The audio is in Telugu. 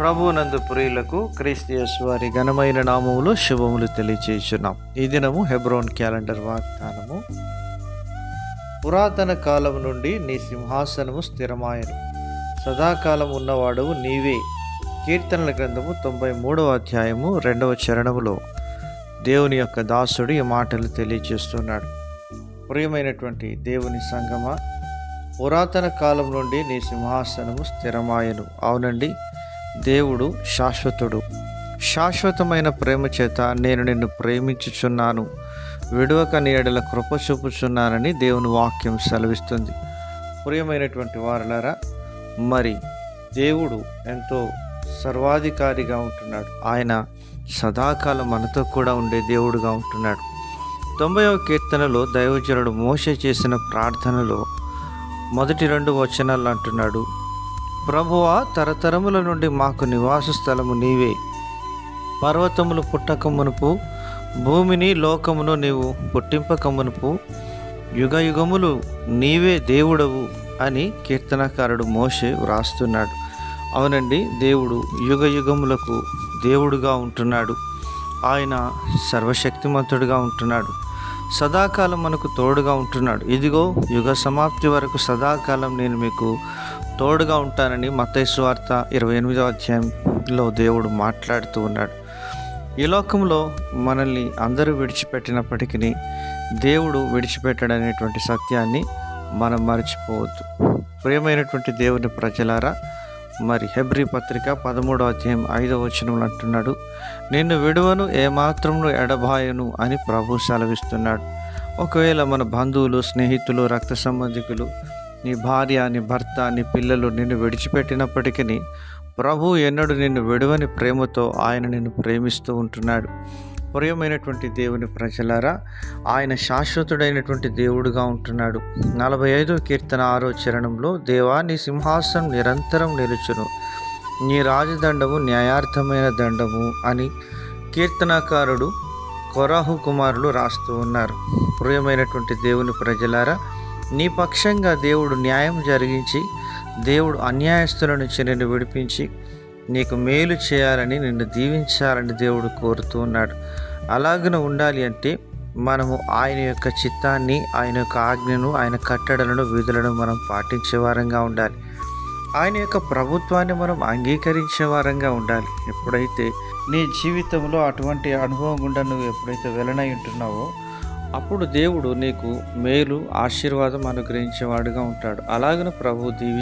ప్రభునందు ప్రియులకు క్రీస్తు వారి ఘనమైన నామములు శుభములు తెలియచేస్తున్నాం ఈ దినము హెబ్రోన్ క్యాలెండర్ వాగ్దానము. పురాతన కాలం నుండి నీ సింహాసనము స్థిరమాయను. సదాకాలం ఉన్నవాడు నీవే. కీర్తనల గ్రంథము తొంభై మూడవ అధ్యాయము రెండవ చరణములో దేవుని యొక్క దాసుడు ఈ మాటలు తెలియచేస్తున్నాడు. ప్రియమైనటువంటి దేవుని సంగమ పురాతన కాలం నుండి నీ సింహాసనము స్థిరమాయను. అవునండి దేవుడు శాశ్వతుడు. శాశ్వతమైన ప్రేమ చేత నేను నిన్ను ప్రేమించుచున్నాను. విడవక నీడల కృప చూపుచున్నానని దేవుని వాక్యం సెలవిస్తుంది. ప్రియమైనటువంటి వారలారా మరి దేవుడు ఎంతో సర్వాధికారిగా ఉంటున్నాడు. ఆయన సదాకాలం మనతో కూడా ఉండే దేవుడుగా ఉంటున్నాడు. తొంభైవ కీర్తనలో దైవజనుడు మోస చేసిన ప్రార్థనలో మొదటి రెండు వచనాలు అంటున్నాడు. ప్రభువా తరతరముల నుండి మాకు నివాస స్థలము నీవే. పర్వతములు పుట్టక మునుపు భూమిని లోకమును నీవు పుట్టింపక మునుపు యుగ యుగములు నీవే దేవుడవు అని కీర్తనకారుడు మోషే వ్రాస్తున్నాడు. అవునండి దేవుడు యుగ యుగములకు దేవుడుగా ఉంటున్నాడు. ఆయన సర్వశక్తిమంతుడుగా ఉంటున్నాడు. సదాకాలం మనకు తోడుగా ఉంటున్నాడు. ఇదిగో యుగ సమాప్తి వరకు సదాకాలం నేను మీకు తోడుగా ఉంటానని మతేశ్వార్త వార్త ఇరవై ఎనిమిదో అధ్యాయంలో దేవుడు మాట్లాడుతూ ఉన్నాడు. ఈ లోకంలో మనల్ని అందరూ విడిచిపెట్టినప్పటికీ దేవుడు విడిచిపెట్టడనేటువంటి సత్యాన్ని మనం మర్చిపోవద్దు. ప్రియమైనటువంటి దేవుని ప్రజలారా మరి హెబ్రి పత్రిక పదమూడో అధ్యాయం ఐదవ వచనంలో అంటున్నాడు నిన్ను విడువను ఏమాత్రమును ఎడబాయను అని ప్రభు సెలవిస్తున్నాడు. ఒకవేళ మన బంధువులు స్నేహితులు రక్త సంబంధికులు నీ భార్య నీ భర్త నీ పిల్లలు నిన్ను విడిచిపెట్టినప్పటికీ ప్రభు ఎన్నడు నిన్ను విడవని ప్రేమతో ఆయన నిన్ను ప్రేమిస్తూ ఉంటున్నాడు. ప్రియమైనటువంటి దేవుని ప్రజలారా ఆయన శాశ్వతుడైనటువంటి దేవుడుగా ఉంటున్నాడు. నలభై ఐదో కీర్తన ఆరో చరణంలో దేవా నీ సింహాసనం నిరంతరం నిలుచును. నీ రాజదండము న్యాయార్థమైన దండము అని కీర్తనాకారుడు కొరాహు కుమారులు రాస్తూ ఉన్నారు. ప్రియమైనటువంటి దేవుని ప్రజలారా నీ పక్షంగా దేవుడు న్యాయం జరిగించి దేవుడు అన్యాయస్తుల నుంచి నిన్ను విడిపించి నీకు మేలు చేయాలని నిన్ను దీవించాలని దేవుడు కోరుతూ ఉన్నాడు. అలాగన ఉండాలి అంటే మనము ఆయన యొక్క చిత్తాన్ని ఆయన యొక్క ఆజ్ఞను ఆయన కట్టడలను విధులను మనం పాటించే వారంగా ఉండాలి. ఆయన యొక్క ప్రభుత్వాన్ని మనం అంగీకరించే వారంగా ఉండాలి. ఎప్పుడైతే నీ జీవితంలో అటువంటి అనుభవం గుండా నువ్వు ఎప్పుడైతే వెళ్ళనై ఉంటున్నావో అప్పుడు దేవుడు నీకు మేలు ఆశీర్వాదం అనుగ్రహించేవాడుగా ఉంటాడు. అలాగను ప్రభు దీవి